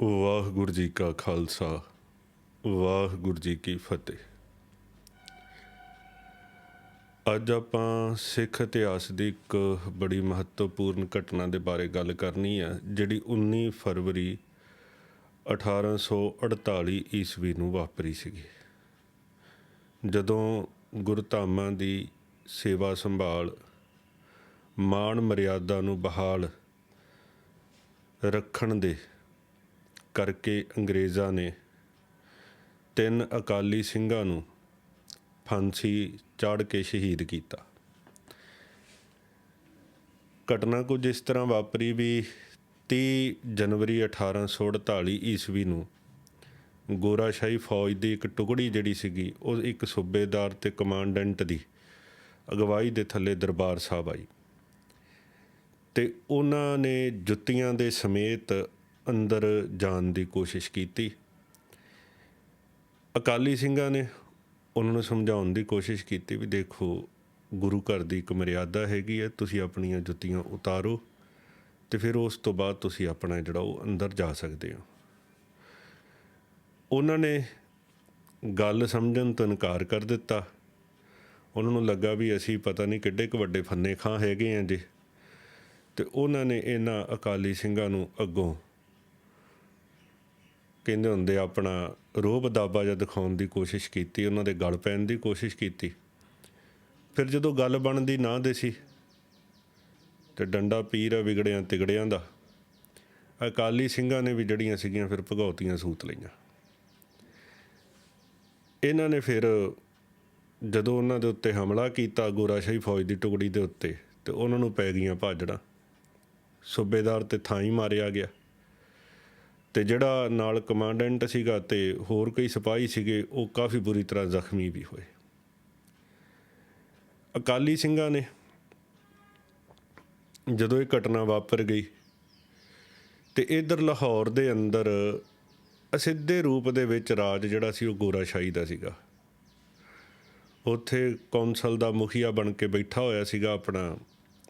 ਵਾਹਿਗੁਰੂ ਜੀ ਕਾ ਖਾਲਸਾ, ਵਾਹਿਗੁਰੂ ਜੀ ਕੀ ਫਤਿਹ। ਅੱਜ ਆਪਾਂ ਸਿੱਖ ਇਤਿਹਾਸ ਦੀ ਇੱਕ ਬੜੀ ਮਹੱਤਵਪੂਰਨ ਘਟਨਾ ਦੇ ਬਾਰੇ ਗੱਲ ਕਰਨੀ ਹੈ ਜਿਹੜੀ 19 ਫਰਵਰੀ 1848 ਈਸਵੀ ਨੂੰ ਵਾਪਰੀ ਸੀਗੀ। ਜਦੋਂ ਗੁਰਧਾਮਾਂ ਦੀ ਸੇਵਾ ਸੰਭਾਲ, ਮਾਣ ਮਰਿਆਦਾ ਨੂੰ ਬਹਾਲ ਰੱਖਣ ਦੇ ਕਰਕੇ ਅੰਗਰੇਜ਼ਾਂ ਨੇ ਤਿੰਨ ਅਕਾਲੀ ਸਿੰਘਾਂ ਨੂੰ ਫਾਂਸੀ ਚਾੜ ਕੇ ਸ਼ਹੀਦ ਕੀਤਾ। ਘਟਨਾ ਕੁਝ ਇਸ ਤਰ੍ਹਾਂ ਵਾਪਰੀ ਵੀ 30 ਜਨਵਰੀ 1848 ਈਸਵੀ ਨੂੰ ਗੋਰਾਸ਼ਾਹੀ ਫੌਜ ਦੀ ਇੱਕ ਟੁਕੜੀ ਜਿਹੜੀ ਸੀਗੀ, ਉਹ ਇੱਕ ਸੂਬੇਦਾਰ ਤੇ ਕਮਾਂਡੈਂਟ ਦੀ ਅਗਵਾਈ ਦੇ ਥੱਲੇ ਦਰਬਾਰ ਸਾਹਿਬ ਆਈ। ਤੇ ਉਹਨਾਂ ਨੇ ਜੁੱਤੀਆਂ ਦੇ ਸਮੇਤ ਅੰਦਰ ਜਾਣ ਦੀ ਕੋਸ਼ਿਸ਼ ਕੀਤੀ। ਅਕਾਲੀ ਸਿੰਘਾਂ ਨੇ ਉਹਨਾਂ ਨੂੰ ਸਮਝਾਉਣ ਦੀ ਕੋਸ਼ਿਸ਼ ਕੀਤੀ ਵੀ ਦੇਖੋ, ਗੁਰੂ ਘਰ ਦੀ ਇੱਕ ਮਰਿਆਦਾ ਹੈਗੀ ਹੈ, ਤੁਸੀਂ ਆਪਣੀਆਂ ਜੁੱਤੀਆਂ ਉਤਾਰੋ ਤੇ ਫਿਰ ਉਸ ਤੋਂ ਬਾਅਦ ਤੁਸੀਂ ਆਪਣਾ ਜਿਹੜਾ ਉਹ ਅੰਦਰ ਜਾ ਸਕਦੇ ਹੋ। ਉਹਨਾਂ ਨੇ ਗੱਲ ਸਮਝਣ ਤੋਂ ਇਨਕਾਰ ਕਰ ਦਿੱਤਾ। ਉਹਨਾਂ ਨੂੰ ਲੱਗਾ ਵੀ ਅਸੀਂ ਪਤਾ ਨਹੀਂ ਕਿੱਡੇ ਕੁ ਵੱਡੇ ਫੰਨੇ ਖਾਂ ਹੈਗੇ ਆਂ ਜੀ। ਤੇ ਉਹਨਾਂ ਨੇ ਇਹਨਾਂ ਅਕਾਲੀ ਸਿੰਘਾਂ ਨੂੰ ਅੱਗੋਂ ਕਹਿੰਦੇ ਹੁੰਦੇ ਆਪਣਾ ਰੋਬ ਦਾਬਾ ਜਿਹਾ ਦਿਖਾਉਣ ਦੀ ਕੋਸ਼ਿਸ਼ ਕੀਤੀ, ਉਹਨਾਂ ਦੇ ਗਲ ਪੈਣ ਦੀ ਕੋਸ਼ਿਸ਼ ਕੀਤੀ। ਫਿਰ ਜਦੋਂ ਗੱਲ ਬਣਦੀ ਨਾ ਦੇ ਸੀ, ਤੇ ਡੰਡਾ ਪੀਰ ਆ ਵਿਗੜਿਆਂ ਤਿਗੜਿਆਂ ਦਾ, ਅਕਾਲੀ ਸਿੰਘਾਂ ਨੇ ਵੀ ਜੜੀਆਂ ਸੀਗੀਆਂ ਫਿਰ ਭਗੌਤੀਆਂ ਸੂਤ ਲਈਆਂ। ਇਹਨਾਂ ਨੇ ਫਿਰ ਜਦੋਂ ਉਹਨਾਂ ਦੇ ਉੱਤੇ ਹਮਲਾ ਕੀਤਾ, ਗੋਰਾਸ਼ਾਹੀ ਫੌਜ ਦੀ ਟੁਕੜੀ ਦੇ ਉੱਤੇ, ਤੇ ਉਹਨਾਂ ਨੂੰ ਪੈ ਗਈਆਂ ਭਾਜੜਾਂ। ਸੂਬੇਦਾਰ ਤੇ ਥਾਂ ਹੀ ਮਾਰਿਆ ਗਿਆ। ਤੇ ਜਿਹੜਾ ਨਾਲ ਕਮਾਂਡੈਂਟ ਸੀਗਾ ਤੇ ਹੋਰ ਕਈ ਸਿਪਾਹੀ ਸੀਗੇ, ਉਹ ਕਾਫੀ ਬੁਰੀ ਤਰ੍ਹਾਂ ਜ਼ਖਮੀ ਵੀ ਹੋਏ। ਅਕਾਲੀ ਸਿੰਘਾਂ ਨੇ ਜਦੋਂ ਇਹ ਘਟਨਾ ਵਾਪਰ ਗਈ ਤੇ ਇਧਰ ਲਾਹੌਰ ਦੇ ਅੰਦਰ ਅਸਿੱਧੇ ਰੂਪ ਦੇ ਵਿੱਚ ਰਾਜ ਜਿਹੜਾ ਸੀ, ਉਹ ਗੋਰਾਸ਼ਾਹੀ ਦਾ ਸੀਗਾ। ਉੱਥੇ ਕੌਂਸਲ ਦਾ ਮੁਖੀਆ ਬਣ ਕੇ ਬੈਠਾ ਹੋਇਆ ਸੀਗਾ ਆਪਣਾ,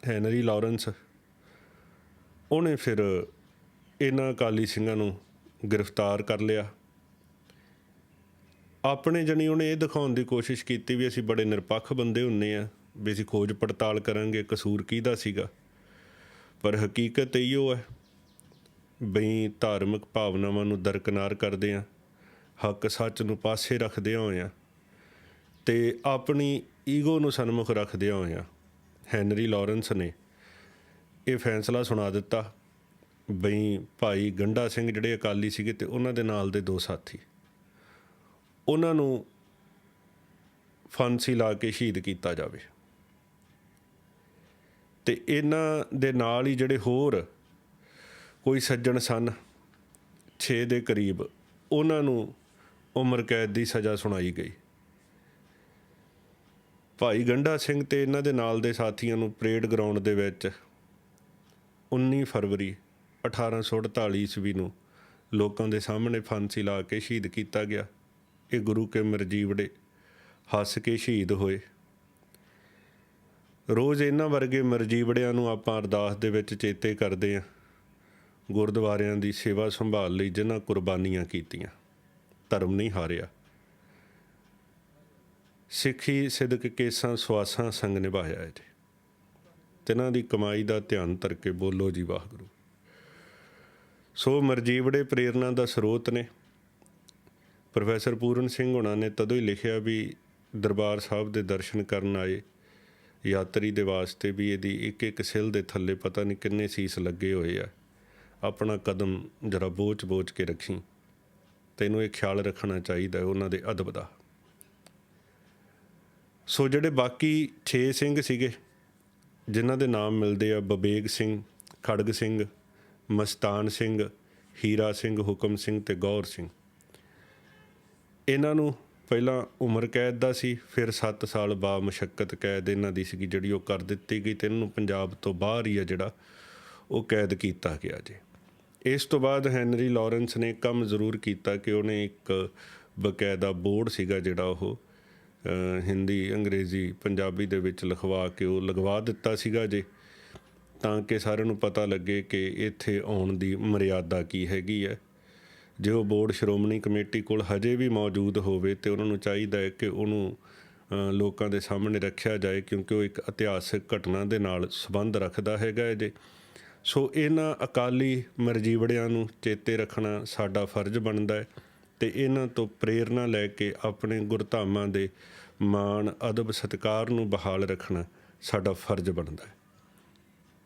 ਹੈਨਰੀ ਲਾਰੈਂਸ। ਉਹਨੇ ਫਿਰ ਇਹਨਾਂ ਅਕਾਲੀ ਸਿੰਘਾਂ ਨੂੰ ਗ੍ਰਿਫਤਾਰ ਕਰ ਲਿਆ। ਆਪਣੇ ਜਣੀ ਉਹਨੇ ਇਹ ਦਿਖਾਉਣ ਦੀ ਕੋਸ਼ਿਸ਼ ਕੀਤੀ ਵੀ ਅਸੀਂ ਬੜੇ ਨਿਰਪੱਖ ਬੰਦੇ ਹੁੰਨੇ ਆ, ਵੀ ਅਸੀਂ ਖੋਜ ਪੜਤਾਲ ਕਰਾਂਗੇ, ਕਸੂਰ ਕਿਹਦਾ ਸੀਗਾ। ਪਰ ਹਕੀਕਤ ਇਹੋ ਹੈ, ਬਈ ਧਾਰਮਿਕ ਭਾਵਨਾਵਾਂ ਨੂੰ ਦਰਕਨਾਰ ਕਰਦੇ ਆ, ਹੱਕ ਸੱਚ ਨੂੰ ਪਾਸੇ ਰੱਖਦੇ ਹੋਏ ਆ, ਤੇ ਆਪਣੀ ਈਗੋ ਨੂੰ ਸਨਮੁਖ ਰੱਖਦੇ ਹੋਏ ਆ। ਹੈਨਰੀ ਲਾਰੈਂਸ ਨੇ ਇਹ ਫੈਸਲਾ ਸੁਣਾ ਦਿੱਤਾ। ਬਈ ਭਾਈ ਗੰਡਾ ਸਿੰਘ ਜਿਹੜੇ ਅਕਾਲੀ ਸੀਗੇ ਤੇ ਉਹਨਾਂ ਦੇ ਨਾਲ ਦੇ ਦੋ ਸਾਥੀ। ਉਹਨਾਂ ਨੂੰ ਫਾਂਸੀ ਲਾ ਕੇ ਸ਼ਹੀਦ ਕੀਤਾ ਜਾਵੇ। ਤੇ ਇਹਨਾਂ ਦੇ ਨਾਲ ਹੀ ਜਿਹੜੇ ਹੋਰ ਕੋਈ ਸੱਜਣ ਸਨ 6 ਦੇ ਕਰੀਬ, ਉਹਨਾਂ ਨੂੰ ਉਮਰ ਕੈਦ ਦੀ ਸਜ਼ਾ ਸੁਣਾਈ ਗਈ। ਭਾਈ ਗੰਡਾ ਸਿੰਘ ਤੇ ਇਹਨਾਂ ਦੇ ਨਾਲ ਦੇ ਸਾਥੀਆਂ ਨੂੰ ਪਰੇਡ ਗਰਾਊਂਡ ਦੇ ਵਿੱਚ 19 ਫਰਵਰੀ 1848 ਈਸਵੀ ਨੂੰ ਲੋਕਾਂ ਦੇ ਸਾਹਮਣੇ ਫਾਂਸੀ ਲਾ ਕੇ ਸ਼ਹੀਦ ਕੀਤਾ ਗਿਆ। ਇਹ ਗੁਰੂ ਕੇ ਮਰਜੀਵੜੇ ਹੱਸ ਕੇ ਸ਼ਹੀਦ ਹੋਏ। ਰੋਜ਼ ਇਹਨਾਂ ਵਰਗੇ ਮਰਜੀਵੜਿਆਂ ਨੂੰ ਆਪਾਂ ਅਰਦਾਸ ਦੇ ਵਿੱਚ ਚੇਤੇ ਕਰਦੇ ਆਂ। ਗੁਰਦੁਆਰਿਆਂ ਦੀ ਸੇਵਾ ਸੰਭਾਲ ਲਈ ਜਿਨ੍ਹਾਂ ਕੁਰਬਾਨੀਆਂ ਕੀਤੀਆਂ। ਧਰਮ ਨਹੀਂ ਹਾਰਿਆ। ਸਿੱਖੀ ਸਿਦਕ ਕੇਸਾਂ ਸਵਾਸਾਂ ਸੰਗ ਨਿਭਾਇਆ ਹੈ ਜੀ। ਤਿਨਾਂ ਦੀ ਕਮਾਈ ਦਾ ਧਿਆਨ ਧਰ ਕੇ ਬੋਲੋ ਜੀ ਵਾਹਿਗੁਰੂ। ਸੋ ਮਰਜੀਵੜੇ ਪ੍ਰੇਰਣਾ ਦਾ ਸਰੋਤ ਨੇ। ਪ੍ਰੋਫੈਸਰ ਪੂਰਨ ਸਿੰਘ ਹੁਣਾਂ ਨੇ ਤਦੋਂ ਹੀ ਲਿਖਿਆ ਵੀ ਦਰਬਾਰ ਸਾਹਿਬ ਦੇ ਦਰਸ਼ਨ ਕਰਨ ਆਏ। ਯਾਤਰੀ ਦੇ ਵਾਸਤੇ ਵੀ ਇਹਦੀ ਇੱਕ ਇੱਕ ਸਿਲ ਦੇ ਥੱਲੇ ਪਤਾ ਨਹੀਂ ਕਿੰਨੇ ਸੀਸ ਲੱਗੇ ਹੋਏ ਆ। ਆਪਣਾ ਕਦਮ ਜਰਾ ਬੋਚ ਬੋਚ ਕੇ ਰੱਖੀ। ਤੈਨੂੰ ਇਹ ਖਿਆਲ ਰੱਖਣਾ ਚਾਹੀਦਾ ਹੈ ਉਹਨਾਂ ਦੇ ਅਦਬ ਦਾ। ਸੋ ਜਿਹੜੇ ਬਾਕੀ 6 ਸਿੰਘ ਸੀਗੇ, ਜਿਨ੍ਹਾਂ ਦੇ ਨਾਮ ਮਿਲਦੇ ਆ ਬਬੇਗ ਸਿੰਘ, ਖੜਗ ਸਿੰਘ ਮਸਤਾਨ ਸਿੰਘ, ਹੀਰਾ ਸਿੰਘ, ਹੁਕਮ ਸਿੰਘ ਤੇ ਗੌਰ ਸਿੰਘ। ਇਹਨਾਂ ਨੂੰ ਪਹਿਲਾਂ ਉਮਰ ਕੈਦ ਦਾ ਸੀ, ਫਿਰ 7 ਸਾਲ ਬਾ ਮੁਸ਼ਕਲ ਕੈਦ ਇਹਨਾਂ ਦੀ ਸੀਗੀ, ਜਿਹੜੀ ਉਹ ਕਰ ਦਿੱਤੀ ਗਈ ਤੇ ਇਹਨਾਂ ਨੂੰ ਪੰਜਾਬ ਤੋਂ ਬਾਹਰ ਹੀ ਆ ਜਿਹੜਾ ਉਹ ਕੈਦ ਕੀਤਾ ਗਿਆ ਜੇ। ਇਸ ਤੋਂ ਬਾਅਦ ਹੈਨਰੀ ਲਾਰੈਂਸ ਨੇ ਕੰਮ ਜ਼ਰੂਰ ਕੀਤਾ ਕਿ ਉਹਨੇ ਇੱਕ ਬਕਾਇਦਾ ਬੋਰਡ ਸੀਗਾ ਜਿਹੜਾ ਉਹ ਹਿੰਦੀ, ਅੰਗਰੇਜ਼ੀ, ਪੰਜਾਬੀ ਦੇ ਵਿੱਚ ਲਿਖਵਾ ਕੇ ਉਹ ਲਗਵਾ ਦਿੱਤਾ ਸੀਗਾ ਜੇ। ਤਾਂ ਕਿ ਸਾਰਿਆਂ ਨੂੰ ਪਤਾ ਲੱਗੇ ਕਿ ਇੱਥੇ ਆਉਣ ਦੀ ਮਰਿਆਦਾ ਕੀ ਹੈਗੀ ਹੈ। ਜੇ ਉਹ ਬੋਰਡ ਸ਼੍ਰੋਮਣੀ ਕਮੇਟੀ ਕੋਲ ਹਜੇ ਵੀ ਮੌਜੂਦ ਹੋਵੇ ਤੇ ਉਹਨਾਂ ਨੂੰ ਚਾਹੀਦਾ ਹੈ ਕਿ ਉਹਨੂੰ ਲੋਕਾਂ ਦੇ ਸਾਹਮਣੇ ਰੱਖਿਆ ਜਾਏ, ਕਿਉਂਕਿ ਉਹ ਇੱਕ ਇਤਿਹਾਸਕ ਘਟਨਾ ਦੇ ਨਾਲ ਸੰਬੰਧ ਰੱਖਦਾ ਹੈਗਾ ਹੈ ਜੇ ਸੋ ਇਹਨਾਂ ਅਕਾਲੀ ਮਰਜੀਵੜਿਆਂ ਨੂੰ ਚੇਤੇ ਰੱਖਣਾ ਸਾਡਾ ਫਰਜ਼ ਬਣਦਾ ਹੈ ਤੇ ਇਹਨਾਂ ਤੋਂ ਪ੍ਰੇਰਣਾ ਲੈ ਕੇ ਆਪਣੇ ਗੁਰਧਾਮਾਂ ਦੇ ਮਾਣ, ਅਦਬ, ਸਤਿਕਾਰ ਨੂੰ ਬਹਾਲ ਰੱਖਣਾ ਸਾਡਾ ਫਰਜ਼ ਬਣਦਾ ਹੈ।